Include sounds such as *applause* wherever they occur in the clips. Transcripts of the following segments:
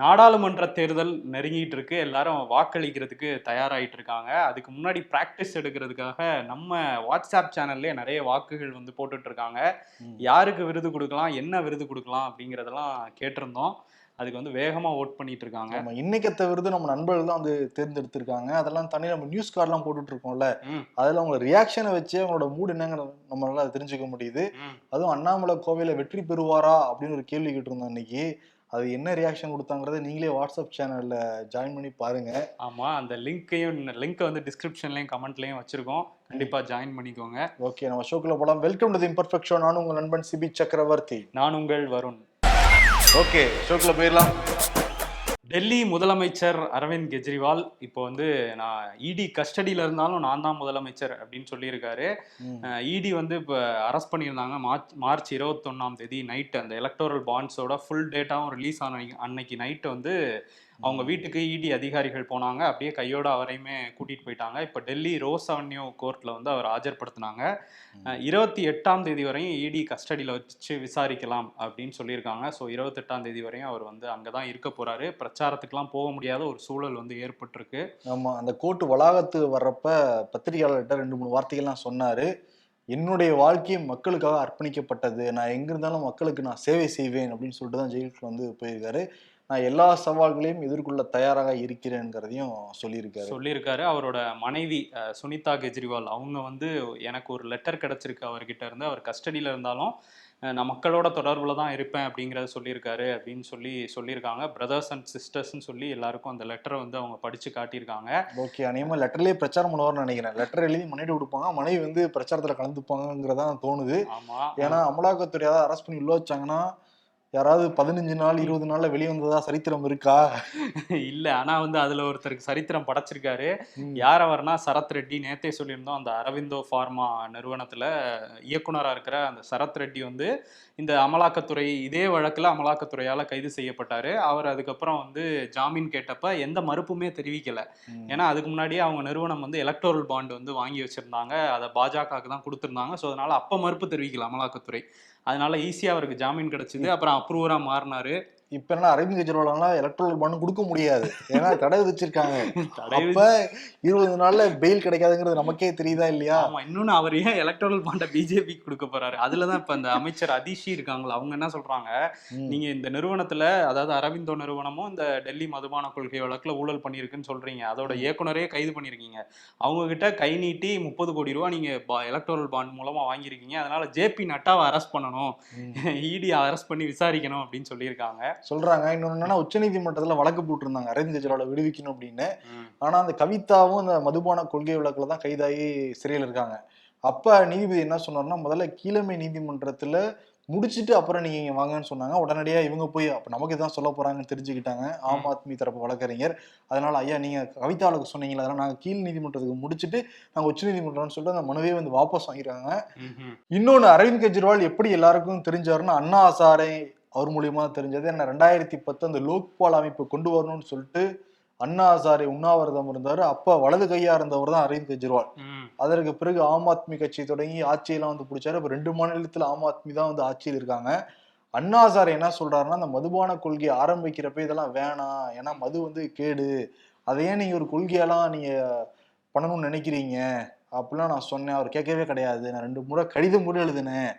நாடாளுமன்ற தேர்தல் நெருங்கிட்டு இருக்கு. எல்லாரும் வாக்களிக்கிறதுக்கு தயாராயிட்டு இருக்காங்க. அதுக்கு முன்னாடி பிராக்டிஸ் எடுக்கிறதுக்காக நம்ம வாட்ஸ்அப் சேனல்லே நிறைய வாக்குகள் வந்து போட்டுட்டு இருக்காங்க. யாருக்கு விருது கொடுக்கலாம் என்ன விருது கொடுக்கலாம் அப்படிங்கிறதெல்லாம் கேட்டிருந்தோம். அதுக்கு வந்து வேகமா ஓட் பண்ணிட்டு இருக்காங்க. நம்ம இன்னைக்கத்த விருது நம்ம நண்பர்கள் தான் வந்து தேர்ந்தெடுத்திருக்காங்க. அதெல்லாம் தனி நம்ம நியூஸ் கார்டெல்லாம் போட்டுட்டு இருக்கோம்ல. அதுல அவங்க ரியாக்ஷனை வச்சு அவங்களோட மூடு என்னங்கிற நம்மளால தெரிஞ்சுக்க முடியுது. அதுவும் அண்ணாமலை கோவையில வெற்றி பெறுவாரா அப்படின்னு ஒரு கேள்வி கேட்டிருந்தோம் இன்னைக்கு. அது என்ன ரியாக்ஷன் கொடுத்தாங்கிறத நீங்களே வாட்ஸ்அப் சேனல்ல ஜாயின் பண்ணி பாருங்க. ஆமா அந்த லிங்க்கையும் லிங்க்கை வந்து டிஸ்கிரிப்ஷன்லயும் கமெண்ட்லயும் வச்சிருக்கோம். கண்டிப்பா ஜாயின் பண்ணிக்கோங்க. ஓகே நம்ம ஷோக்குள்ள போலாம். Welcome to the imperfect show நான் உங்கள் நண்பன் சிபி சக்கரவர்த்தி. நான் உங்கள் வருண். ஓகே ஷோக்குள்ள போயிடலாம். டெல்லி முதலமைச்சர் அரவிந்த் கெஜ்ரிவால் இப்போ வந்து நான் இடி கஸ்டடியில் இருந்தாலும் நான் தான் முதலமைச்சர் அப்படின்னு சொல்லியிருக்காரு. இடி வந்து இப்போ அரெஸ்ட் பண்ணியிருந்தாங்க மார்ச் மார்ச் இருபத்தொன்னாம் தேதி நைட் அந்த எலக்டோரல் பாண்ட்ஸோட ஃபுல் டேட்டாவும் ரிலீஸ் ஆன அன்னைக்கு நைட்டு வந்து அவங்க வீட்டுக்கு இடி அதிகாரிகள் போனாங்க. அப்படியே கையோட அவரையுமே கூட்டிட்டு போயிட்டாங்க. இப்போ டெல்லி ரோஸ் அவென்யூ கோர்ட்ல வந்து அவர் ஆஜர்படுத்தினாங்க. இருபத்தி எட்டாம் தேதி வரையும் இடி கஸ்டடியில் வச்சு விசாரிக்கலாம் அப்படின்னு சொல்லியிருக்காங்க. ஸோ இருபத்தெட்டாம் தேதி வரையும் அவர் வந்து அங்கே தான் இருக்க போறாரு. பிரச்சாரத்துக்குலாம் போக முடியாத ஒரு சூழல் வந்து ஏற்பட்டிருக்கு. ஆமா அந்த கோர்ட்டு வளாகத்து வர்றப்ப பத்திரிகையாளர்கிட்ட ரெண்டு மூணு வார்த்தைகள்லாம் சொன்னாரு. என்னுடைய வாழ்க்கை மக்களுக்காக அர்ப்பணிக்கப்பட்டது. நான் எங்க இருந்தாலும் மக்களுக்கு நான் சேவை செய்வேன் அப்படின்னு சொல்லிட்டு தான் ஜெயிலுக்கு வந்து போயிருக்காரு. நான் எல்லா சவால்களையும் எதிர்கொள்ள தயாராக இருக்கிறேங்கிறதையும் சொல்லியிருக்காரு. சொல்லியிருக்காரு. அவரோட மனைவி சுனிதா கெஜ்ரிவால் அவங்க வந்து எனக்கு ஒரு லெட்டர் கிடைச்சிருக்கு அவர்கிட்ட இருந்து. அவர் கஸ்டடியில் இருந்தாலும் நான் மக்களோட தொடர்புல தான் இருப்பேன் அப்படிங்கிறத சொல்லியிருக்காரு அப்படின்னு சொல்லி சொல்லியிருக்காங்க. பிரதர்ஸ் அண்ட் சிஸ்டர்ஸ்னு சொல்லி எல்லாருக்கும் அந்த லெட்டரை வந்து அவங்க படிச்சு காட்டியிருக்காங்க. ஓகே அநேகமா லெட்டர்லயே பிரச்சாரம் பண்ணுவார்னு நினைக்கிறேன். லெட்டர் எழுதி மனைவி கொடுப்பாங்க மனைவி வந்து பிரச்சாரத்துல கலந்துப்பாங்கிறதான் தோணுது. ஆமா. ஏன்னா அமலாக்கத்துறை ஏதாவது அரெஸ்ட் பண்ணி உள்ள வச்சாங்கன்னா யாராவது பதினஞ்சு நாள் இருபது நாள்ல வெளியே வந்ததா சரித்திரம் இருக்கா? இல்ல. ஆனா வந்து அதுல ஒருத்தருக்கு சரித்திரம் படைச்சிருக்காரு. யார் அவர்னா சரத் ரெட்டி. நேத்தே சொல்லியிருந்தோம் அந்த அரவிந்தோ ஃபார்மா நிறுவனத்துல இயக்குனரா இருக்கிற அந்த சரத் ரெட்டி வந்து இந்த அமலாக்கத்துறை இதே வழக்குல அமலாக்கத்துறையால கைது செய்யப்பட்டாரு. அவர் அதுக்கப்புறம் வந்து ஜாமீன் கேட்டப்ப எந்த மறுப்புமே தெரிவிக்கல. ஏன்னா அதுக்கு முன்னாடியே அவங்க நிறுவனம் வந்து எலக்டோரல் பாண்ட் வந்து வாங்கி வச்சிருந்தாங்க. அதை பாஜகவுக்கு தான் கொடுத்துருந்தாங்க. ஸோ அதனால அப்ப மறுப்பு தெரிவிக்கல அமலாக்கத்துறை. அதனால ஈஸியாக அவருக்கு ஜாமீன் கிடச்சிது. அப்புறம் அப்ரூவராக மாறினாரு. இப்ப என்ன அரவிந்த் கெஜ்ரிவாலாம் எலக்ட்ரல் பாண்ட் கொடுக்க முடியாது. ஏன்னா தடை விதிச்சிருக்காங்க. *laughs* அப்ப இருபது நாள்ல பெயில் கிடைக்காதுங்கிறது நமக்கே தெரியுதா இல்லையா? ஆமா இன்னொன்னு அவர் ஏன் எலக்ட்ரல் பாண்ட பிஜேபி கொடுக்க போறாரு? அதுலதான் இப்ப இந்த அமைச்சர் அதிஷி இருக்காங்களா அவங்க என்ன சொல்றாங்க. நீங்க இந்த நிறுவனத்துல அதாவது அரவிந்தோ நிறுவனமும் இந்த டெல்லி மதுபான கொள்கை வழக்குல ஊழல் பண்ணியிருக்குன்னு சொல்றீங்க. அதோட இயக்குனரே கைது பண்ணிருக்கீங்க அவங்க கிட்ட கை நீட்டி முப்பது கோடி ரூபாய் நீங்க எலக்டோரல் பாண்ட் மூலமா வாங்கியிருக்கீங்க. அதனால ஜேபி நட்டாவை அரெஸ்ட் பண்ணணும். இடி *laughs* அரெஸ்ட் பண்ணி விசாரிக்கணும் அப்படின்னு சொல்லியிருக்காங்க. சொல்றாங்க. இன்னொன்னு என்னன்னா உச்சநீதிமன்றத்துல வழக்கு போட்டிருந்தாங்க. அரவிந்த் கெஜ்ரிவாலை விடுவிக்கணும் அப்படின்னு. ஆனா அந்த கவிதாவும் அந்த மதுபான கொள்கை வழக்குல தான் கைதாகி சிறையில் இருக்காங்க. அப்ப நீதிபதி என்ன சொன்னார்னா முதல்ல கீழமை நீதிமன்றத்துல முடிச்சிட்டு அப்புறம் நீங்க இங்க வாங்கன்னு சொன்னாங்க. உடனடியா இவங்க போய் அப்ப நமக்கு இதான் சொல்ல போறாங்கன்னு தெரிஞ்சுக்கிட்டாங்க. ஆம் ஆத்மி தரப்பு வழக்கறிஞர். அதனால ஐயா நீங்க கவிதாவுக்கு சொன்னீங்களா அதெல்லாம் நாங்க கீழ் நீதிமன்றத்துக்கு முடிச்சிட்டு நாங்க உச்ச நீதிமன்றம்னு சொல்லிட்டு அந்த மனுவே வந்து வாபஸ் வாங்கிருக்காங்க ம்ஹும். இன்னொன்னு அரவிந்த் கெஜ்ரிவால் எப்படி எல்லாருக்கும் தெரிஞ்சாருன்னா அண்ணா ஹசாரே அவர் மூலியமா தெரிஞ்சது என்ன ரெண்டாயிரத்தி பத்து அந்த லோக்பால் அமைப்பு கொண்டு வரணும்னு சொல்லிட்டு அண்ணா ஹசாரே உண்ணாவிரதம் இருந்தாரு. அப்ப வலது கையா இருந்தவர் தான் அரவிந்த் கெஜ்ரிவால். அதற்கு பிறகு ஆம் ஆத்மி கட்சி தொடங்கி ஆட்சியெல்லாம் வந்து பிடிச்சாரு. இப்ப ரெண்டு மாநிலத்துல ஆம் ஆத்மி தான் வந்து ஆட்சியில் இருக்காங்க. அண்ணா ஹசாரே என்ன சொல்றாருன்னா அந்த மதுபான கொள்கையை ஆரம்பிக்கிறப்ப இதெல்லாம் வேணாம். ஏன்னா மது வந்து கேடு. அதை ஏன் நீங்க ஒரு கொள்கையெல்லாம் நீங்க பண்ணணும்னு நினைக்கிறீங்க? அப்படிலாம் நான் சொன்னேன். அவர் கேட்கவே கிடையாது. நான் ரெண்டு முறை கடிதம் கூட எழுதினேன்.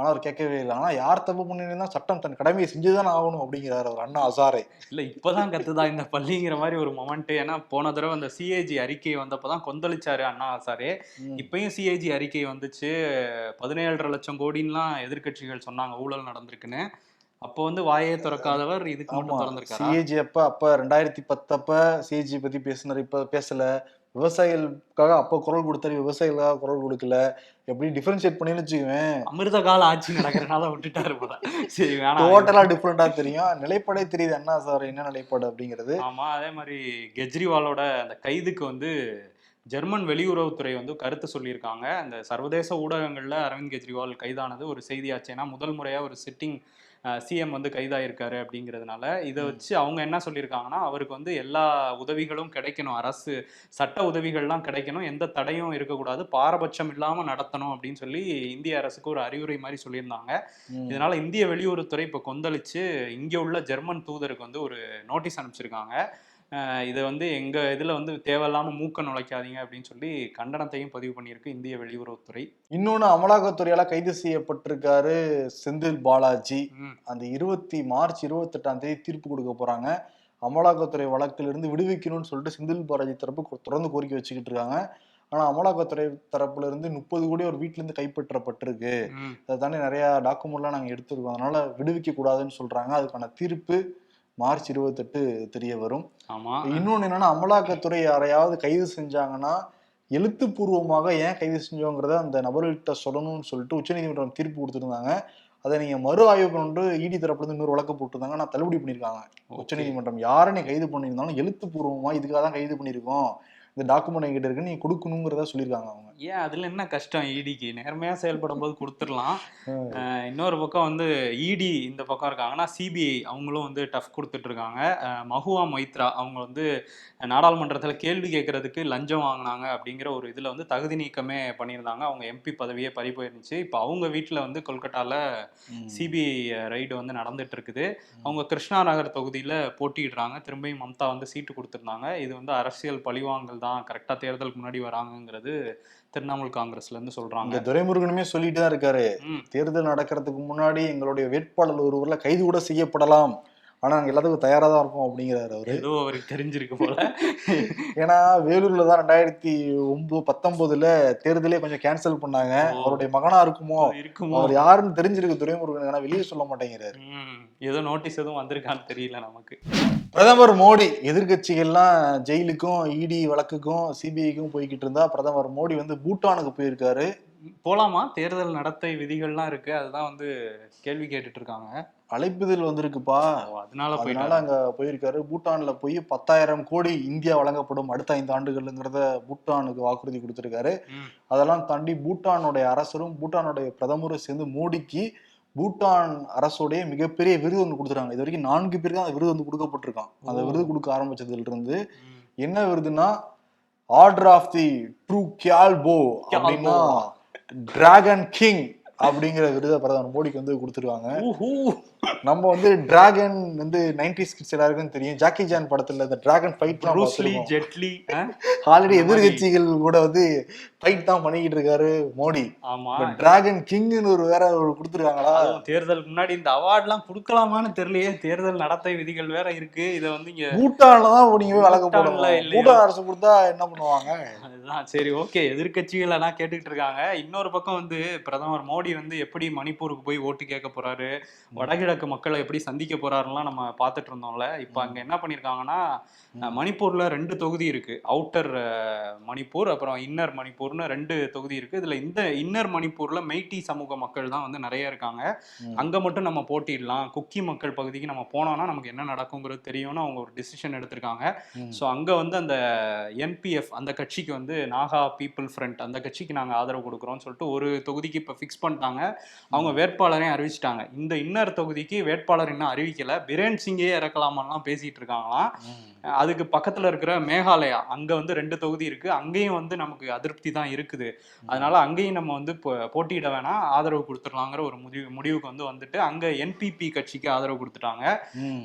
ஆனா அவர் கேட்கவே இல்லை. ஆனா யார் தப்பு பண்ணிருந்தா சட்டம் தன் கடமையை செஞ்சுதான் ஆகணும் அப்படிங்கிறாரு அவர் அண்ணா ஹசாரே. இல்ல இப்பதான் கத்துதா இந்த பள்ளிங்கிற மாதிரி ஒரு மொமெண்ட் ஏன்னா போன தடவை அந்த சிஏஜி அறிக்கை வந்தப்பதான் கொந்தளிச்சாரு அண்ணா சாரே ம். இப்பயும் சிஏஜி அறிக்கை வந்துச்சு. பதினேழரை லட்சம் கோடின்லாம் எதிர்க்கட்சிகள் சொன்னாங்க ஊழல் நடந்திருக்குன்னு. அப்போ வந்து வாயே திறக்காதவர் இதுக்கு மட்டும் திறந்திருக்காரா? சிஏஜி அப்ப அப்ப ரெண்டாயிரத்தி பத்தப்ப சிஏஜி பத்தி பேசினார் இப்ப பேசல. விவசாயிகளுக்காக அப்ப குரல் கொடுத்தாரு விவசாயிகளுக்காக குரல் கொடுக்கல. எப்படி டிஃபரன்ஷியேட் பண்ணி வச்சுக்குவேன் அமிர்த கால ஆட்சி நடக்கிறனால விட்டுட்டாரு போல. சரி வேணாம். டோட்டலா டிஃப்ரெண்டா தெரியும். நிலைப்பாடே தெரியுது. அண்ணா சார் என்ன நிலைப்பாடு அப்படிங்கிறது. ஆமா அதே மாதிரி கெஜ்ரிவாலோட அந்த கைதுக்கு வந்து ஜெர்மன் வெளியுறவுத்துறை வந்து கருத்து சொல்லியிருக்காங்க. அந்த சர்வதேச ஊடகங்கள்ல அரவிந்த் கெஜ்ரிவால் கைதானது ஒரு செய்தியாச்சு ஏன்னா முதல் முறையா ஒரு சிட்டிங் சிஎம் வந்து கைதாயிருக்காரு அப்படிங்கிறதுனால இதை வச்சு அவங்க என்ன சொல்லியிருக்காங்கன்னா அவருக்கு வந்து எல்லா உதவிகளும் கிடைக்கணும். அரசு சட்ட உதவிகள்லாம் கிடைக்கணும். எந்த தடையும் இருக்கக்கூடாது. பாரபட்சம் இல்லாம நடத்தணும் அப்படின்னு சொல்லி இந்திய அரசுக்கு ஒரு அறிவுரை மாதிரி சொல்லியிருந்தாங்க. இதனால இந்திய வெளியுறவுத்துறை இப்போ கொந்தளிச்சு இங்க உள்ள ஜெர்மன் தூதருக்கு வந்து ஒரு நோட்டீஸ் அனுப்பிச்சிருக்காங்க. இதை வந்து எங்க இதுல வந்து தேவையில்லாம மூக்க நுழைக்காதீங்க அப்படின்னு சொல்லி கண்டனத்தையும் பதிவு பண்ணியிருக்கு இந்திய வெளியுறவுத்துறை. இன்னொன்னு அமலாக்கத்துறையால கைது செய்யப்பட்டிருக்காரு செந்தில் பாலாஜி. அந்த இருபத்தி மார்ச் இருபத்தெட்டாம் தேதி தீர்ப்பு கொடுக்க போறாங்க. அமலாக்கத்துறை வழக்கிலிருந்து விடுவிக்கணும்னு சொல்லிட்டு செந்தில் பாலாஜி தரப்பு தொடர்ந்து கோரிக்கை வச்சுக்கிட்டு இருக்காங்க. ஆனா அமலாக்கத்துறை தரப்புல இருந்து முப்பது கோடி ஒரு வீட்டுல இருந்து கைப்பற்றப்பட்டிருக்கு. அதை தாண்டி நிறைய டாக்குமெண்ட்லாம் நாங்க எடுத்திருக்கோம். அதனால விடுவிக்க கூடாதுன்னு சொல்றாங்க. அதுக்கான தீர்ப்பு மார்ச் இருபத்தெட்டு தெரிய வரும். ஆமா. இன்னொன்னு என்னன்னா அமலாக்கத்துறை யாரையாவது கைது செஞ்சாங்கன்னா எழுத்துப்பூர்வமாக ஏன் கைது செஞ்சோங்கிறத அந்த நபர்கள்ட்ட சொல்லணும்னு சொல்லிட்டு உச்சநீதிமன்றம் தீர்ப்பு கொடுத்துருந்தாங்க. அதை நீங்க மறு ஆய்வு கொண்டு இடி தரப்புல இருந்து இன்னொரு வழக்கு போட்டிருந்தாங்க. நான் தள்ளுபடி பண்ணியிருக்காங்க. உச்சநீதிமன்றம் யாரை நீ கைது பண்ணியிருந்தாலும் எழுத்துப்பூர்வமா இதுக்காக தான் கைது பண்ணியிருக்கோம். இந்த டாக்குமெண்ட் எங்கிட்ட இருக்கு நீ கொடுக்கணுங்கிறத சொல்லியிருக்காங்க அவங்க. ஏன் அதுல என்ன கஷ்டம் இடிக்கு நேர்மையா செயல்படும் போது கொடுத்துடலாம் இன்னொரு பக்கம் வந்து இடி இந்த பக்கம் இருக்காங்கன்னா சிபிஐ அவங்களும் வந்து டஃப் கொடுத்துட்டு இருக்காங்க. அஹ் மஹுவா மைத்ரா அவங்க வந்து நாடாளுமன்றத்துல கேள்வி கேட்கறதுக்கு லஞ்சம் வாங்கினாங்க அப்படிங்கிற ஒரு இதுல வந்து தகுதி நீக்கமே பண்ணியிருந்தாங்க. அவங்க எம்பி பதவியே பறி போயிருந்துச்சு. இப்போ அவங்க வீட்டில் வந்து கொல்கட்டால ம். சிபிஐ ரைடு வந்து நடந்துட்டு இருக்குது. அவங்க கிருஷ்ணா நகர் தொகுதியில போட்டியிடுறாங்க. திரும்பியும் மம்தா வந்து சீட்டு கொடுத்துருந்தாங்க. இது வந்து அரசியல் பழிவாங்கல் தான். கரெக்டா தேர்தலுக்கு முன்னாடி வராங்கங்கிறது திரிணாமுல் காங்கிரஸ்ல இருந்து சொல்றாங்க. இங்க துரைமுருகனுமே சொல்லிட்டு தான் இருக்காரு. தேர்தல் நடக்கிறதுக்கு முன்னாடி எங்களுடைய வேட்பாளர் ஒருவர்ல கைது கூட செய்யப்படலாம். ஆனா நாங்க எல்லாத்துக்கும் தயாரா தான் இருக்கோம் அப்படிங்கிறாரு அவரு. ஏதோ அவருக்கு தெரிஞ்சிருக்கு போல. ஏன்னா வேலூர்ல தான் ரெண்டாயிரத்தி ஒன்பது பத்தொன்பதுல தேர்தலே கொஞ்சம் கேன்சல் பண்ணாங்க. அவருடைய மகனா இருக்குமோ? இருக்குமோ? அவர் யாருன்னு தெரிஞ்சிருக்கு துரைமுருகன். ஆனா வெளியே சொல்ல மாட்டேங்கிறாரு. ஏதோ நோட்டீஸ் எதுவும் வந்திருக்கான்னு தெரியல நமக்கு. பிரதமர் மோடி எதிர்க்கட்சிகள்லாம் ஜெயிலுக்கும் இடி வழக்குக்கும் சிபிஐக்கும் போய்கிட்டு இருந்தா பிரதமர் மோடி வந்து பூட்டானுக்கு போயிருக்காரு. போலாமா? தேர்தல் நடத்தை விதிகள்லாம் இருக்கு. அதுதான் வந்து கேள்வி கேட்டுட்டு இருக்காங்க. அழைப்புதல் வந்திருக்குப்பா. அதனால அதனால அங்க போயிருக்காரு. பூட்டான்ல போய் பத்தாயிரம் கோடி இந்தியா வழங்கப்படும் அடுத்த ஐந்து ஆண்டுகள்ங்கிறத பூட்டானுக்கு வாக்குறுதி கொடுத்திருக்காரு. அதெல்லாம் தாண்டி பூட்டானுடைய அரசரும் பூட்டானுடைய பிரதமரும் சேர்ந்து மோடிக்கு பூட்டான் அரசுடைய மிகப்பெரிய விருது ஒன்று கொடுத்துருக்காங்க. இது வரைக்கும் நான்கு பேருக்கு அந்த விருது வந்து கொடுக்கப்பட்டிருக்கான். அந்த. விருது கொடுக்க ஆரம்பிச்சதுல இருந்து. என்ன விருதுன்னா order of the Druk Gyalpo அப்படின்னா டிராகன் கிங் அப்படிங்கிற விருதை பிரதமர் மோடிக்கு வந்து கொடுத்துருக்காங்க ஊஹூ. நம்ம வந்து டிராகன் வந்து நைன்டிஸ் கிட்ஸ் எல்லாருக்கும் தெரியும் ஜாக்கி ஜான் படத்துல இந்த டிராகன் ஃபைட்லாம் ப்ரூஸ் லீ பார்த்திருக்கோம். ஜெட்லி? ஆல்ரெடி. எதிர்கட்சிகள் கூட வந்து ஃபைட் தான் பண்ணிக்கிட்டு இருக்காரு மோடி ஆமா டிராகன் கிங்னு ஒரு வேற ஒரு கொடுத்துருக்காங்களா தேர்தலுக்கு முன்னாடி இந்த அவார்ட்லாம் கொடுக்கலாமான்னு தெரியலையே தேர்தல் நடத்தை விதிகள் வேற இருக்கு இதை வந்து இங்க பூட்டான்ல தான் நீங்க போய் வழக்கு இல்லையா? பூட்டான் அரசு கொடுத்தா என்ன பண்ணுவாங்க அதுதான் சரி ஓகே. எதிர்க்கட்சிகள் எல்லாம் கேட்டுக்கிட்டு இருக்காங்க இன்னொரு பக்கம் வந்து பிரதமர் மோடி வந்து எப்படி மணிப்பூருக்கு போய் ஓட்டு கேட்க போறாரு? வடகிழக்கு மக்களை எப்படி சந்திக்க போறாருலாம் நம்ம பார்த்துட்டு இருந்தோம்ல. இப்போ அங்க என்ன பண்ணிருக்காங்கன்னா மணிப்பூர்ல ரெண்டு தொகுதி இருக்கு. அவுட்டர் மணிப்பூர் அப்புறம் இன்னர் மணிப்பூர்னு ரெண்டு தொகுதி இருக்கு. இதுல இந்த இன்னர் மணிப்பூர்ல மெய்ட்டி சமூக மக்கள் தான் வந்து நிறைய இருக்காங்க. அங்க மட்டும் நம்ம போட்டிடலாம். குக்கி மக்கள் பகுதிக்கு நம்ம போனோம்னா நமக்கு என்ன நடக்குங்கிறது தெரியும்னு அவங்க ஒரு டிசிஷன் எடுத்திருக்காங்க. ஸோ அங்கே வந்து அந்த என்பிஎஃப் அந்த கட்சிக்கு வந்து நாகா பீப்புள் ஃப்ரண்ட் அந்த கட்சிக்கு நாங்கள் ஆதரவு கொடுக்குறோம்னு சொல்லிட்டு ஒரு தொகுதிக்கு இப்போ ஃபிக்ஸ் பண்ணிட்டாங்க. அவங்க வேட்பாளரையும் அறிவிச்சிட்டாங்க. இந்த இன்னர் தொகுதிக்கு வேட்பாளர் இன்னும் அறிவிக்கல. பிரேன் சிங்கே இறக்கலாமான்லாம் பேசிட்டு இருக்காங்களாம். அதுக்கு பக்கத்தில் இருக்கிற மேகாலயா அங்கே வந்து ரெண்டு தொகுதி இருக்கு. அங்கேயும் வந்து நமக்கு அதிருப்தி தான் இருக்குது. அதனால அங்கேயும் நம்ம வந்து இப்போ போட்டியிட வேணாம். ஆதரவு கொடுத்துடலாங்கிற ஒரு முடிவு முடிவுக்கு வந்து வந்துட்டு அங்கே என்பிபி கட்சிக்கு ஆதரவு கொடுத்துட்டாங்க.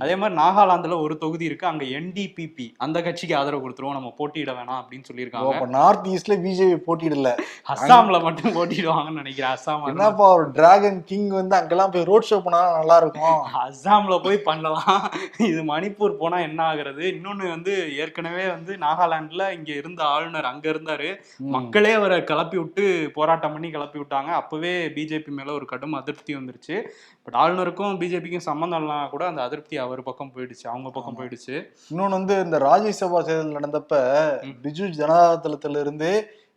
அதே மாதிரி நாகாலாந்துல ஒரு தொகுதி இருக்கு. அங்க என்டிபிபி அந்த கட்சிக்கு ஆதரவு கொடுத்துருவோம். நம்ம போட்டியிட வேணாம் அப்படின்னு சொல்லியிருக்காங்க. North ஈஸ்ட்ல BJP போட்டியிடல. அஸ்ஸாம்ல மட்டும் போட்டிடுவாங்கன்னு நினைக்கிறேன் அஸ்ஸாம் என்னப்பா ஒரு டிராகன் கிங் வந்து அங்கெல்லாம் போய் ரோட் ஷோ பண்ணா நல்லா இருக்கும்? அஸ்ஸாம்ல போய் பண்ணலாம். இது மணிப்பூர் போனா என்ன ஆகுறது? இன்னொன்னு வந்து ஏற்கனவே வந்து நாகாலாந்துல இங்க இருந்த ஆளுநர் அங்க இருந்தாரு. மக்களே அவரை கிளப்பி விட்டு போராட்டம் பண்ணி கிளப்பி விட்டாங்க. அப்பவே பிஜேபி மேல ஒரு கடும் அதிருப்தி வந்துருச்சு. பட் ஆளுநருக்கும் பிஜேபிக்கும் சம்மந்தம் இல்லைனா கூட அந்த அதிருப்தி அவர் பக்கம் போயிடுச்சு அவங்க பக்கம். போயிடுச்சு. இன்னொன்னு வந்து இந்த ராஜ்யசபா தேர்தல் நடந்தப்ப. பிஜு ஜனதா தளத்துல இருந்து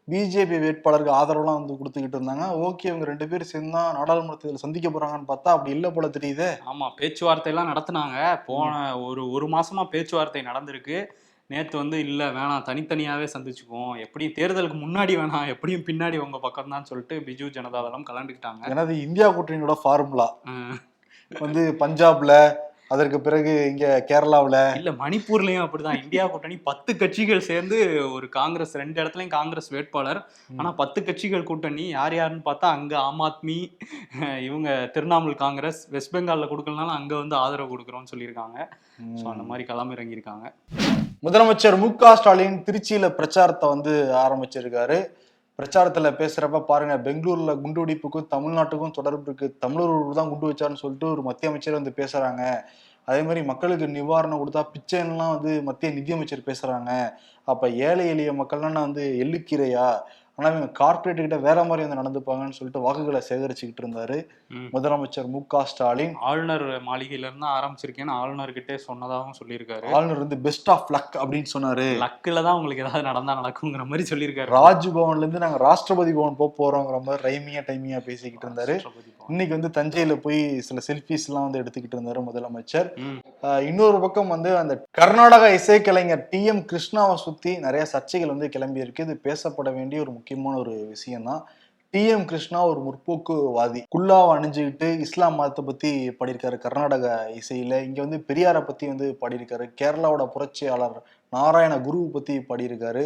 பிஜேபி வேட்பாளருக்கு ஆதரவுலாம் வந்து கொடுத்துக்கிட்டு இருந்தாங்க. ஓகே இவங்க ரெண்டு பேரும் சேர்ந்து தான் நாடாளுமன்ற தேர்தல் சந்திக்க போறாங்கன்னு பார்த்தா அப்படி இல்ல போல தெரியுது. ஆமா பேச்சுவார்த்தை எல்லாம் நடத்துனாங்க. போன ஒரு ஒரு மாசமா பேச்சுவார்த்தை நடந்திருக்கு. நேத்து வந்து இல்ல வேணாம் தனித்தனியாவே சந்திச்சுக்குவோம். எப்படியும் தேர்தலுக்கு முன்னாடி வேணாம் எப்படியும் பின்னாடி உங்க பக்கம் தான் சொல்லிட்டு பிஜு ஜனதாதளம் கலந்துக்கிட்டாங்க எனது இந்தியா கூட்டணியோட ஃபார்முலா வந்து பஞ்சாப்ல அதற்கு பிறகு இங்க கேரளாவுல இல்ல மணிப்பூர்லயும் அப்படிதான். இந்தியா கூட்டணி பத்து கட்சிகள் சேர்ந்து ஒரு காங்கிரஸ் ரெண்டு இடத்துலயும் காங்கிரஸ் வேட்பாளர். ஆனா பத்து கட்சிகள் கூட்டணி யார் யாருன்னு பார்த்தா அங்க ஆம் ஆத்மி இவங்க திரிணாமுல் காங்கிரஸ் வெஸ்ட் பெங்கால்ல கொடுக்கலனாலும் அங்க வந்து ஆதரவு கொடுக்குறோம்னு சொல்லியிருக்காங்க. ஸோ அந்த மாதிரி களம் இறங்கியிருக்காங்க முதலமைச்சர் மு க ஸ்டாலின் திருச்சியில பிரச்சாரத்தை வந்து ஆரம்பிச்சிருக்காரு. பிரச்சாரத்தில் பேசுகிறப்ப பாருங்கள் பெங்களூரில் குண்டு குண்டுவெடிப்புக்கும் தமிழ்நாட்டுக்கும் தொடர்பு இருக்குது தமிழர் தான் குண்டு வச்சாருன்னு சொல்லிட்டு ஒரு மத்திய அமைச்சர் வந்து பேசுகிறாங்க அதே மாதிரி மக்களுக்கு நிவாரணம் கொடுத்தா பிச்சைன்லாம் வந்து மத்திய நிதியமைச்சர் பேசுகிறாங்க அப்போ ஏழை எளிய மக்கள்லாம் வந்து எள்ளுக்கீரையா? ஆனா இவங்க கார்பரேட் கிட்ட வேற மாதிரி வந்து நடந்துப்பாங்கன்னு சொல்லிட்டு வாக்குகளை சேகரிச்சுக்கிட்டு இருந்தாரு. முதலமைச்சர் மு க ஸ்டாலின். ஆளுநர் மாளிகையில இருந்து ஆரம்பிச்சிருக்கேன்னு ஆளுநர்கிட்டே சொன்னதாகவும் சொல்லியிருக்காரு. ஆளுநர் வந்து பெஸ்ட் ஆஃப் லக் அப்படின்னு சொன்னாரு. லக்கில் தான் உங்களுக்கு ஏதாவது நடந்தா நடக்குங்கிற மாதிரி சொல்லியிருக்காரு. ராஜ்பவன்ல இருந்து நாங்க ராஷ்டிரபதி பவன் போக போறோங்கிற மாதிரி ரைமியா டைமியா பேசிக்கிட்டு இருந்தாரு. இன்னைக்கு வந்து தஞ்சையில போய் சில செல்ஃபிஸ் எல்லாம் வந்து எடுத்துக்கிட்டு இருந்தாரு முதலமைச்சர். இன்னொரு பக்கம் வந்து அந்த கர்நாடகா இசைக்கலைஞர் டி எம் கிருஷ்ணாவை சுத்தி நிறைய சர்ச்சைகள் வந்து கிளம்பி இருக்கு இது பேசப்பட வேண்டிய ஒரு முக்கியமான ஒரு விஷயம் தான் டி எம் கிருஷ்ணா ஒரு முற்போக்குவாதி. குல்லாவை அணிஞ்சுக்கிட்டு இஸ்லாம் மதத்தை பத்தி பாடியிருக்காரு. கர்நாடக இசையில. இங்க வந்து பெரியாரை பத்தி வந்து பாடியிருக்காரு. கேரளாவோட புரட்சியாளர் நாராயண குருவை பத்தி பாடியிருக்காரு.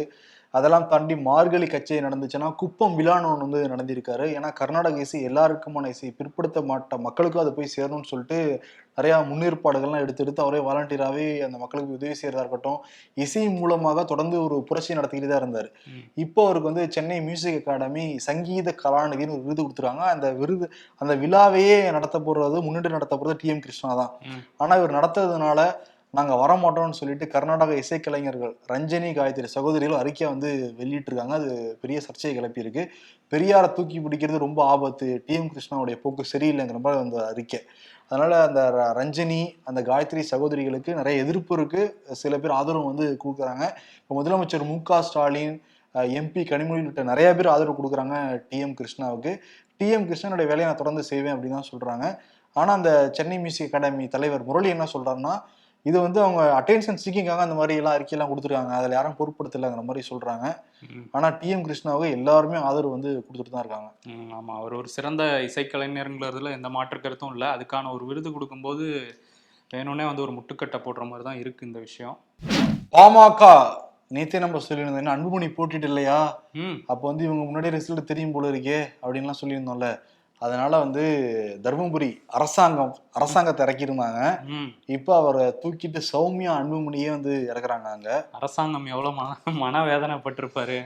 அதெல்லாம் தாண்டி மார்கழி கச்சேரி நடந்துச்சுன்னா குப்பம் விழான்னு ஒன்று வந்து நடந்திருக்காரு. ஏன்னா கர்நாடக இசை எல்லாருக்குமான இசை. பிற்படுத்த மாட்ட மக்களுக்கும் அது போய் சேரணும்னு சொல்லிட்டு நிறையா முன்னேற்பாடுகள்லாம் எடுத்து எடுத்து அவரே வாலண்டியராகவே அந்த மக்களுக்கு உதவி செய்யறதா இருக்கட்டும் இசை மூலமாக தொடர்ந்து ஒரு புரட்சி நடத்திக்கிட்டு தான் இருந்தார். இப்போ அவருக்கு வந்து சென்னை மியூசிக் அகாடமி சங்கீத கலாநிதினு ஒரு விருது கொடுத்துருக்காங்க. அந்த விருது அந்த விழாவையே நடத்த போறது முன்னிட்டு நடத்த போறது டி எம் கிருஷ்ணா தான். ம். ஆனா இவர் நடத்துறதுனால நாங்கள் வரமாட்டோம்னு சொல்லிட்டு கர்நாடக இசைக்கலைஞர்கள் ரஞ்சனி காயத்ரி சகோதரிகள் அறிக்கை வந்து வெளியிட்டிருக்காங்க. அது பெரிய சர்ச்சையை கிளப்பியிருக்கு. பெரியாரை தூக்கி பிடிக்கிறது ரொம்ப ஆபத்து. டி. எம். கிருஷ்ணாவுடைய போக்கு சரியில்லைங்கிற மாதிரி அந்த அறிக்கை. அதனால அந்த ர- ரஞ்சனி அந்த காயத்ரி சகோதரிகளுக்கு நிறைய எதிர்ப்பு இருக்கு. சில பேர் ஆதரவு வந்து கொடுக்குறாங்க. இப்போ முதலமைச்சர் மு க ஸ்டாலின் எம்பி கனிமொழி உள்ளிட்ட நிறைய பேர் ஆதரவு கொடுக்குறாங்க டிஎம் கிருஷ்ணாவுக்கு. டிஎம் கிருஷ்ணனுடைய வேலையை நான் தொடர்ந்து செய்வேன் அப்படின்னு தான் சொல்றாங்க. ஆனால் அந்த சென்னை மியூசிக் அகாடமி தலைவர் முரளி என்ன சொல்றாருன்னா இது வந்து அவங்க அட்டென்ஷன் சீக்கிங்காக அந்த மாதிரி எல்லாம் அறிக்கையெல்லாம் கொடுத்துருக்காங்க. அதில் யாரும் பொருட்படுத்தலைங்கிற மாதிரி சொல்றாங்க. ம், ஆனா டிஎம் கிருஷ்ணாவுக்கு எல்லாருமே ஆதரவு வந்து கொடுத்துட்டு தான் இருக்காங்க. ம், ஆமா. அவர் ஒரு சிறந்த இசைக்கலைஞருங்கிறதுல எந்த மாற்று கருத்தும் இல்லை. அதுக்கான ஒரு விருது கொடுக்கும்போது வேணும்னே வந்து ஒரு முட்டுக்கட்டை போடுற மாதிரி தான் இருக்கு இந்த விஷயம். பாமக நேத்தே நம்ம சொல்லியிருந்தோம் என்ன அன்புமணி போட்டிட்டு இல்லையா? அப்போ வந்து இவங்க முன்னாடி ரிசல்ட் தெரியும் போல இருக்கே அப்படின்லாம் சொல்லியிருந்தோம்ல. அதனால வந்து தருமபுரி அரசாங்கம் அரசாங்கத்தை இறக்கியிருந்தாங்க. இப்போ அவரை தூக்கிட்டு சௌமியா அன்புமணியே வந்து இறக்குறாங்க அங்க. அரசாங்கம் எவ்வளவு மன மன வேதனைப்பட்டிருப்பாரு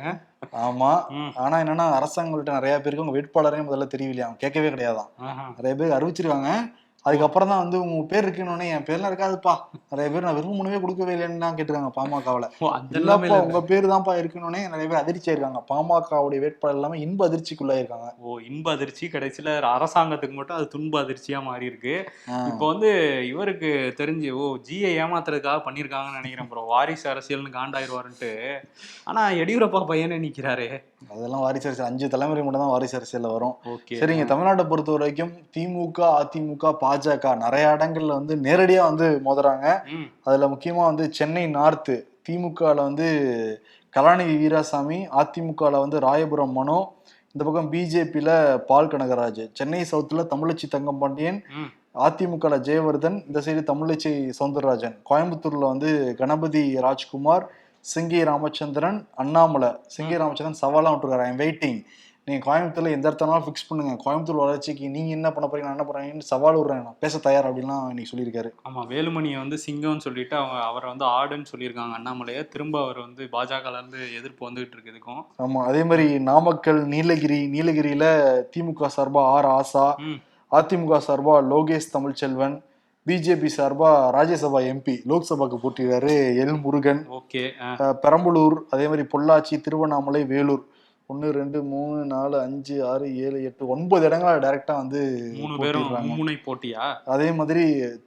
ஆமா ஆனா என்னன்னா அரசாங்கங்கள்ட்ட நிறைய பேருக்கு அவங்க வேட்பாளரையும் முதல்ல தெரியலையா அவங்க கேட்கவே கிடையாதான். நிறைய பேர் அறிவிச்சிருக்காங்க. அதுக்கப்புறம் தான் வந்து உங்க பேர் இருக்குன்னு என் பேர்லாம் இருக்காதுப்பா. நிறைய பேர் நான் விரும்ப முனவே கொடுக்கவே இல்லைன்னு தான் கேட்டிருக்காங்க பாமகவுல. இல்லப்பா உங்க பேர் தான்ப்பா இருக்கணும்னே நிறைய பேர் அதிர்ச்சி ஆயிருக்காங்க. பாமகவுடைய வேட்பாளர் எல்லாமே இன்ப அதிர்ச்சிக்குள்ளாயிருக்காங்க ஓ இன்ப அதிர்ச்சி. கடைசியில அரசாங்கத்துக்கு மட்டும் அது துன்ப அதிர்ச்சியா மாறி இருக்கு. இப்போ வந்து இவருக்கு தெரிஞ்சு ஓ ஜியை ஏமாத்துறதுக்காக பண்ணியிருக்காங்கன்னு நினைக்கிறேன் ப்ரோ வாரிசு அரசியல்னு காண்டாயிருவாருன்ட்டு. ஆனா எடியூரப்பா பையனே நிக்கிறாரு. அதெல்லாம் வாரிசு அரசியல். அஞ்சு தலைமுறை மட்டும் தான் வாரிசு அரசியல்ல வரும். சரிங்க தமிழ்நாட்டை பொறுத்த வரைக்கும் திமுக அதிமுக பாஜக நிறைய இடங்கள்ல வந்து நேரடியா வந்து மோதுறாங்க. அதுல முக்கியமா வந்து சென்னை நார்த்து திமுகல வந்து கலாநிதி வீராசாமி அதிமுகல வந்து ராயபுரம் மனோ இந்த பக்கம் பிஜேபியில பால் கனகராஜ் சென்னை சவுத்துல தமிழச்சி தங்கம்பாண்டியன் ம். அதிமுகல ஜெயவர்தன் இந்த சைடு தமிழச்சி சவுந்தரராஜன் கோயம்புத்தூர்ல வந்து கணபதி ராஜ்குமார் சிங்கி ராமச்சந்திரன் அண்ணாமலை. சிங்கி ராமச்சந்திரன் சவாலாம் விட்டுருக்காரு. ஐம் வெயிட்டிங் நீங்க கோயம்புத்தூர்ல எந்த இடத்தனாலும் ஃபிக்ஸ் பண்ணுங்க. கோயம்புத்தூர் வளர்ச்சிக்கு நீங்க என்ன பண்ண போறீங்க நான் என்ன பண்றீங்கன்னு சவால் விடுறேன் நான். பேச தயார் அப்படின்லாம் இன்னைக்கு சொல்லியிருக்காரு. ஆமா வேலுமணியை வந்து சிங்கம்னு சொல்லிட்டு அவங்க அவரை வந்து ஆடுன்னு சொல்லியிருக்காங்க அண்ணாமலையை. திரும்ப அவர் வந்து பாஜகல இருந்து எதிர்ப்பு வந்துகிட்டு இருக்கு இதுக்கும். ஆமா அதே மாதிரி நாமக்கல் நீலகிரி நீலகிரியில திமுக சார்பா ஆர் ஆசா அதிமுக சார்பா லோகேஷ் தமிழ்ச்செல்வன் பிஜேபி சார்பா ராஜ்யசபா எம்பி லோக்சபாக்கு போட்டியிடாரு எல் முருகன். ஓகே பெரம்பலூர் அதே மாதிரி பொள்ளாச்சி திருவண்ணாமலை வேலூர். ஒன்று ரெண்டு மூணு நாலு அஞ்சு ஆறு ஏழு எட்டு ஒன்பது இடங்கள டைரக்டா வந்து மூணு பேரும் போட்டியா? அதே மாதிரி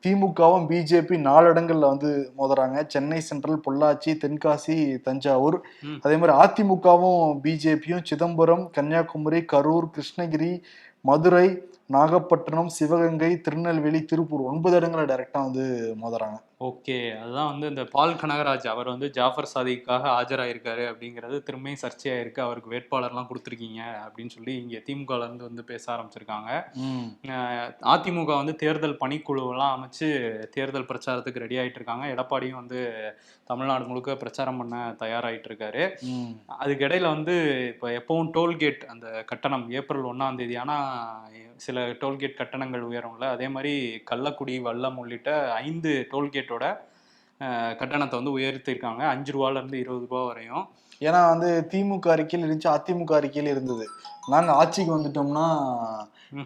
திமுகவும் பிஜேபி நாலு இடங்கள்ல வந்து மோதுறாங்க. சென்னை சென்ட்ரல் பொள்ளாச்சி தென்காசி தஞ்சாவூர். அதே மாதிரி அதிமுகவும் பிஜேபியும் சிதம்பரம் கன்னியாகுமரி கரூர் கிருஷ்ணகிரி மதுரை நாகப்பட்டினம் சிவகங்கை திருநெல்வேலி திருப்பூர் ஒன்பது இடங்களை டைரக்டா வந்து மோதுறாங்க. ஓகே. அதுதான் வந்து இந்த பால் கனகராஜ் அவர் வந்து ஜாஃபர் சாதிக்காக ஆஜராயிருக்காரு அப்படிங்கிறது திரும்பியும் சர்ச்சையாயிருக்கு அவருக்கு வேட்பாளர்லாம் கொடுத்துருக்கீங்க அப்படின்னு சொல்லி இங்கே திமுகல இருந்து வந்து பேச ஆரம்பிச்சிருக்காங்க. அதிமுக வந்து தேர்தல் பணிக்குழுவெல்லாம் அமைச்சு தேர்தல் பிரச்சாரத்துக்கு ரெடி ஆயிட்டு இருக்காங்க எடப்பாடியும் வந்து தமிழ்நாடு முழுக்க பிரச்சாரம் பண்ண தயாராயிட்டு இருக்காரு ம். அதுக்கு இடையில வந்து இப்போ எப்பவும் டோல்கேட் அந்த கட்டணம் ஏப்ரல் ஒன்றாம் தேதி ஆனால் சில டோல்கேட் கட்டணங்கள் உயரும்ல. அதே மாதிரி கள்ளக்குடி வல்லம் உள்ளிட்ட ஐந்து டோல்கேட்டோட அஹ், கட்டணத்தை வந்து உயர்த்திருக்காங்க அஞ்சு ரூபாலேருந்து இருபது ரூபா வரையும். ஏன்னா வந்து திமுக அறிக்கையில் இருந்துச்சு அதிமுக அறிக்கையில் இருந்தது. நாங்க ஆட்சிக்கு வந்துட்டோம்னா.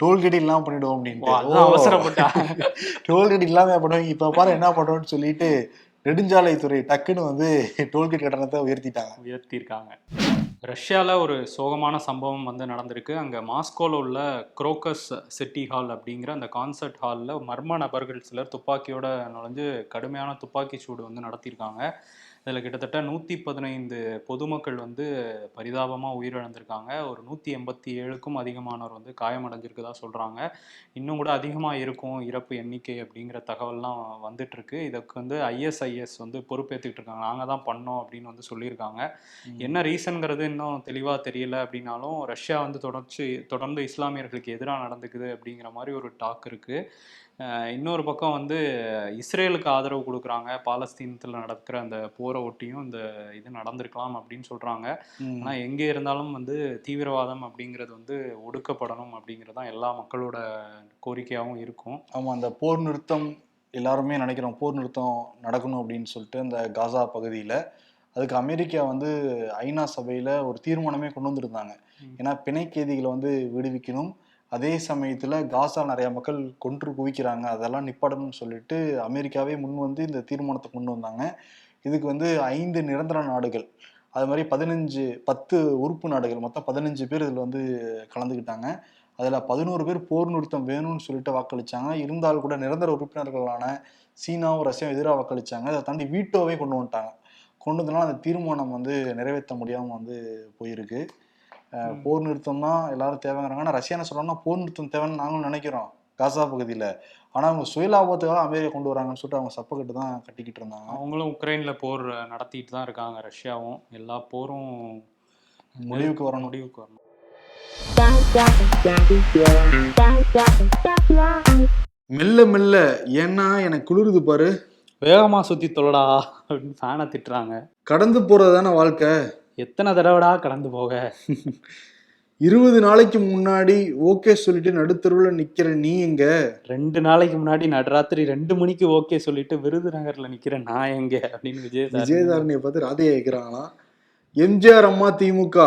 டோல்கேட் இல்லாம பண்ணிடுவோம் அப்படின்ட்டு. அவசரப்பட்டா. *laughs* டோல்கேட் இல்லாம பண்ணுவோம் இப்ப பாரு என்ன பண்றோம்னு சொல்லிட்டு நெடுஞ்சாலைத்துறை டக்குன்னு வந்து டோல்கேட் கட்டணத்தை உயர்த்திட்டாங்க. உயர்த்தியிருக்காங்க. ரஷ்யாவில் ஒரு சோகமான சம்பவம் வந்து நடந்திருக்கு. அங்கே மாஸ்கோவில் உள்ள குரோக்கஸ் சிட்டி ஹால் அப்படிங்கிற அந்த கான்சர்ட் ஹாலில் மர்ம நபர்கள் சிலர் துப்பாக்கியோட நுழைஞ்சு கடுமையான துப்பாக்கி சூடு வந்து நடத்தியிருக்காங்க. இதில் கிட்டத்தட்ட நூற்றி பதினைந்து பொதுமக்கள் வந்து பரிதாபமாக உயிரிழந்திருக்காங்க. ஒரு நூற்றி எண்பத்தி ஏழுக்கும் அதிகமானோர் வந்து காயமடைஞ்சிருக்கதா சொல்கிறாங்க இன்னும் கூட அதிகமாக இருக்கும் இறப்பு எண்ணிக்கை அப்படிங்கிற தகவல்லாம் வந்துட்டு இருக்கு இதுக்கு வந்து ஐஎஸ்ஐஎஸ் வந்து பொறுப்பேற்றுக்கிட்டு இருக்காங்க. நாங்கள் தான் பண்ணோம் அப்படின்னு வந்து சொல்லியிருக்காங்க. என்ன ரீசன்ங்கிறது இன்னும் தெளிவாக தெரியல அப்படின்னாலும் ரஷ்யா வந்து தொடர்ச்சி தொடர்ந்து இஸ்லாமியர்களுக்கு எதிராக நடந்துக்குது அப்படிங்கிற மாதிரி ஒரு டாக் இருக்கு. அஹ் இன்னொரு பக்கம் வந்து இஸ்ரேலுக்கு ஆதரவு கொடுக்குறாங்க. பாலஸ்தீனத்தில் நடக்கிற அந்த போரை ஒட்டியும் இந்த இது நடந்திருக்கலாம் அப்படின்னு சொல்றாங்க. ம். ஆனால் எங்கே இருந்தாலும் வந்து தீவிரவாதம் அப்படிங்கிறது வந்து ஒடுக்கப்படணும் அப்படிங்கிறது தான் எல்லா மக்களோட கோரிக்கையாகவும் இருக்கும். ஆமா அந்த போர் நிறுத்தம் எல்லாருமே நினைக்கிறோம் போர் நிறுத்தம் நடக்கணும் அப்படின்னு சொல்லிட்டு அந்த காசா பகுதியில. அதுக்கு அமெரிக்கா வந்து ஐநா சபையில ஒரு தீர்மானமே கொண்டு வந்திருந்தாங்க. ஏன்னா பிணை கைதிகளை வந்து விடுவிக்கணும். அதே சமயத்தில் காசா நிறைய மக்கள் கொன்று குவிக்கிறாங்க. அதெல்லாம் நிப்பாடணும்னு சொல்லிட்டு அமெரிக்காவே முன் வந்து இந்த தீர்மானத்தை கொண்டு வந்தாங்க. இதுக்கு வந்து ஐந்து நிரந்தர நாடுகள். அது மாதிரி பதினஞ்சு பத்து உறுப்பு நாடுகள். மொத்தம் பதினஞ்சு பேர் இதில் வந்து கலந்துக்கிட்டாங்க அதில் பதினோரு பேர் போர் நிறுத்தம் வேணும்னு சொல்லிட்டு வாக்களிச்சாங்க. இருந்தாலும் கூட நிரந்தர உறுப்பினர்களான சீனாவும் ரஷ்யாவும் எதிராக வாக்களித்தாங்க அதை தாண்டி வீட்டோவே கொண்டு வந்துட்டாங்க. கொண்டு வந்தனால அந்த தீர்மானம் வந்து நிறைவேற்ற முடியாமல் வந்து போயிருக்கு. போர் நிறுத்தம் தான் எல்லாரும் தேவைங்கிறாங்க. ஆனால் ரஷ்யா என்ன சொல்றாங்கன்னா போர் நிறுத்தம் தேவைன்னு நாங்களும் நினைக்கிறோம். காசா பகுதியில். ஆனால் அவங்க சுயலாபத்துக்காக அமெரிக்கா கொண்டு வராங்கன்னு சொல்லிட்டு அவங்க சப்பக்கட்டு தான் கட்டிக்கிட்டு இருந்தாங்க. அவங்களும் உக்ரைன்ல போர் நடத்திட்டு தான் இருக்காங்க ரஷ்யாவும். எல்லா போரும் முடிவுக்கு வரணும். முடிவுக்கு வரணும். மெல்ல மெல்ல ஏன்னா எனக்கு குளிருது பாரு. வேகமா சுத்தி தொலைடா அப்படின்னு ஃபேனை திட்டுறாங்க. கடந்து போறது தானே வாழ்க்கை? எத்தனை தடவைடா கடந்து போக? இருபது நாளைக்கு முன்னாடி ஓகே சொல்லிட்டு நடுத்தருவில் நிக்கிற நீ எங்க? ரெண்டு நாளைக்கு முன்னாடி நடுராத்திரி ரெண்டு மணிக்கு ஓகே சொல்லிட்டு விருதுநகர்ல நிக்கிறேன் நான் எங்க? அப்படின்னு விஜய் விஜயதாரணியை பார்த்து ராதையா கேட்கிறாங்களாம் எம்ஜிஆர் அம்மா திமுக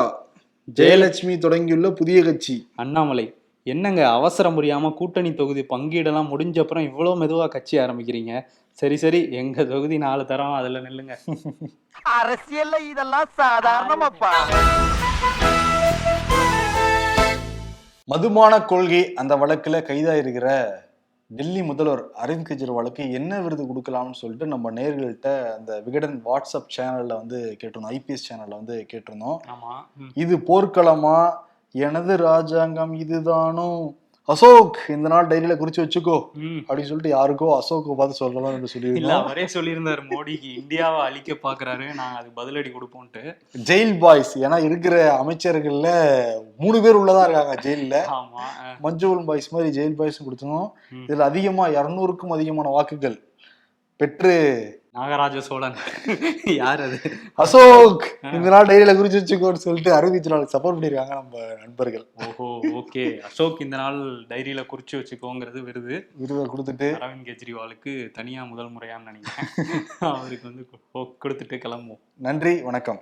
ஜெயலட்சுமி தொடங்கியுள்ள புதிய கட்சி. அண்ணாமலை என்னங்க அவசரம் புரியாம கூட்டணி தொகுதி பங்கீடெல்லாம் முடிஞ்ச அப்புறம் இவ்வளவு மெதுவா கட்சி ஆரம்பிக்கிறீங்க? சரி சரி. எங்க தொகுதி நாலு தரம் அதுல நில்லுங்க. அரசியல்ல இதெல்லாம் சாதாரணமாப்பா. மதுபான கொள்கை அந்த வழக்குல கைதாயிருக்கிற டெல்லி முதல்வர் அரவிந்த் கெஜ்ரிவாலுக்கு என்ன விருது கொடுக்கலாம்னு சொல்லிட்டு நம்ம நேர்கள்ட்ட அந்த விகடன் வாட்ஸ்அப் சேனல்ல வந்து கேட்டிருந்தோம். ஐபிஎஸ் சேனல்ல வந்து கேட்டிருந்தோம். இது போர்க்களமா? எனது ராஜாங்கம் இதுதானோ? அசோக் இந்த நாள் டைரியில குறிச்சு வச்சுக்கோ. அப்படின்னு சொல்லிட்டு யாருக்கோ அசோக்கை பார்த்து சொல்லலாம் என்று இல்ல சொல்லியிருந்தோம் அவரே சொல்லியிருந்தாரு மோடிக்கு இந்தியாவை அழிக்க பாக்குறாரு நாங்க அதுக்கு பதிலடி கொடுப்போம்ட்டு. ஜெயில் பாய்ஸ் ஏன்னா இருக்கிற அமைச்சர்கள்ல மூணு பேர் உள்ளதா இருக்காங்க அஹ், மஞ்சுவல் பாய்ஸ் மாதிரி ஜெயில் பாய்ஸ் கொடுத்தோம். இதுல அதிகமா இருநூறுக்கும் அதிகமான வாக்குகள் பெற்று நாகராஜ சோழன். யார் அது? அசோக்! இந்த நாள் டைரியில குறிச்சு வச்சுக்கோன்னு சொல்லிட்டு அறிவிச்சு சப்போர்ட் பண்ணிருக்காங்க நம்ம நண்பர்கள். ஓஹோ ஓகே. அசோக் இந்த நாள் டைரியில குறிச்சு வச்சுக்கோங்கிறது விருது. விருதை கொடுத்துட்டு. அரவிந்த் கெஜ்ரிவாலுக்கு தனியா முதல் முறையான்னு நினைக்கிறேன். *laughs* அவருக்கு வந்து கொடுத்துட்டு கிளம்புவோம். நன்றி வணக்கம்.